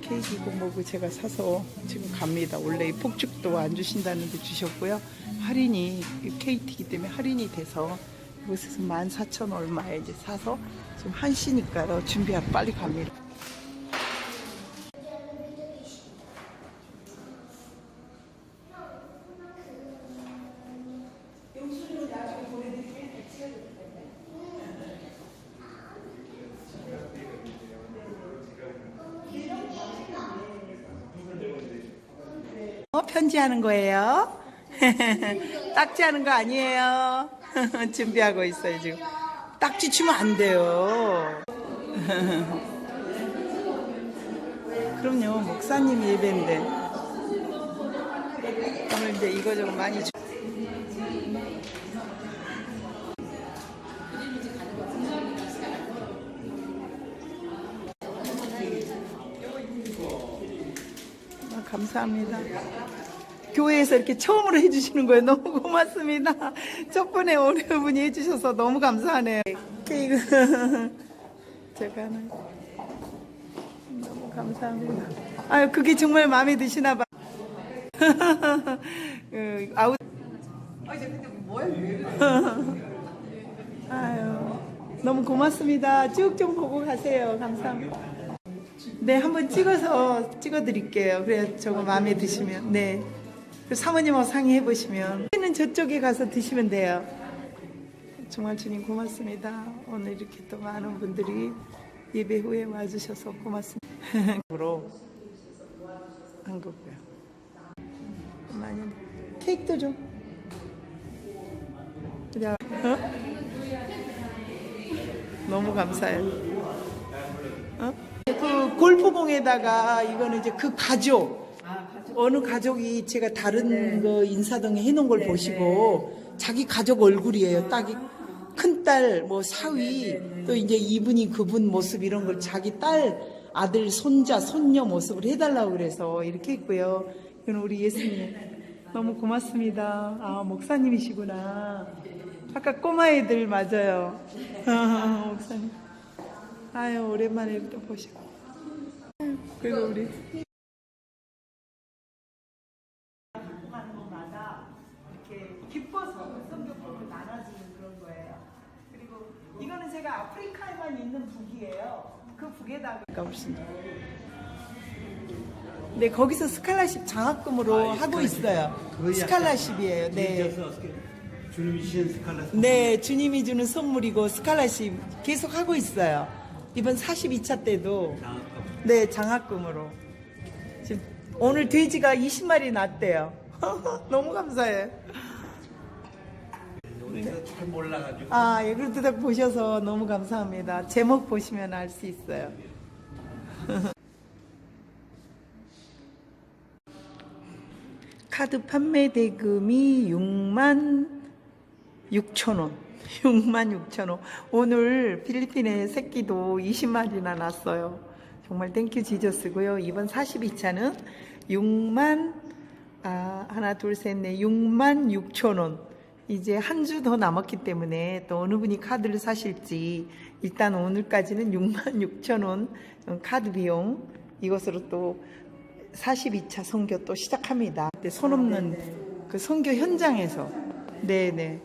케이크고 뭐고 제가 사서 지금 갑니다. 원래 이 폭죽도 안 주신다는데 주셨고요. 할인이 KT이기 때문에 할인이 돼서 이곳에서 14,000 얼마에 이제 사서 지금 1시니까 준비하러 빨리 갑니다. 어, 편지하는 거예요? 딱지하는 거 아니에요? 준비하고 있어요, 지금. 딱지 치면 안 돼요. 그럼요, 목사님 예배인데. 오늘 이제 이거 저거 많이 주... 감사합니다. 교회에서 이렇게 처음으로 해주시는 거예요. 너무 고맙습니다. 첫 번에 어느 분이 해주셔서 너무 감사하네요. 케이크 제가 하는 너무 감사합니다. 아유 그게 정말 마음에 드시나 봐. 그, 아우. 아유 너무 고맙습니다. 쭉 좀 보고 가세요. 감사합니다. 네, 한번 찍어서 찍어드릴게요. 그래, 저거 마음에 드시면. 네. 그 사모님하고 상의해 보시면. 는 저쪽에 가서 드시면 돼요. 정말 주님 고맙습니다. 오늘 이렇게 또 많은 분들이 예배 후에 와주셔서 고맙습니다. 으로 한 거고요. 많이 케이크도 좀. 그냥, 어? 너무 감사해요. 그 골프공에다가 이거는 이제 그 가족 어느 가족이 제가 다른 그 인사동에 해놓은 걸 보시고 자기 가족 얼굴이에요. 딱이 큰딸 뭐 사위 또 이제 이분이 그분 모습 이런 걸 자기 딸 아들 손자 손녀 모습을 해달라고 그래서 이렇게 했고요. 이건 우리 예수님 너무 고맙습니다. 아 목사님이시구나. 아까 꼬마 애들 맞아요. 목사님. 아유 오랜만에 또 보시고 그리고 우리 하는 곳마다 이렇게 기뻐서 성격법을 나눠주는 그런 거예요. 그리고 이거는 제가 아프리카에만 있는 북이에요. 그 북에다가 훨씬 더. 네 거기서 스칼라십 장학금으로 아, 이 하고 스칼라십. 있어요. 스칼라십이에요. 네. 주님이 주신 스칼라 네, 주님이 주는 선물이고 스칼라십 계속 하고 있어요. 이번 42차 때도 장학금 네, 장학금으로. 지금 오늘 돼지가 20마리 났대요. 너무 감사해요. 우리가 잘 몰라가지고 아, 예, 딱 보셔서 너무 감사합니다. 제목 보시면 알 수 있어요. 카드 판매 대금이 6만 6천 원. 6만 6천 원. 오늘 필리핀의 새끼도 20마리나 났어요. 정말 땡큐 지저스고요. 이번 42차는 6만 아, 하나 둘 셋 넷 6만 6천 원. 이제 한 주 더 남았기 때문에 또 어느 분이 카드를 사실지 일단 오늘까지는 6만 6천 원 카드 비용 이것으로 또 42차 선교 또 시작합니다. 네, 손 없는 그 선교 현장에서 네네.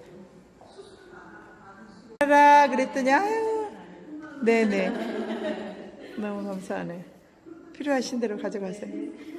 라 그랬더니 아유 네네 너무 감사하네. 필요하신 대로 가져가세요.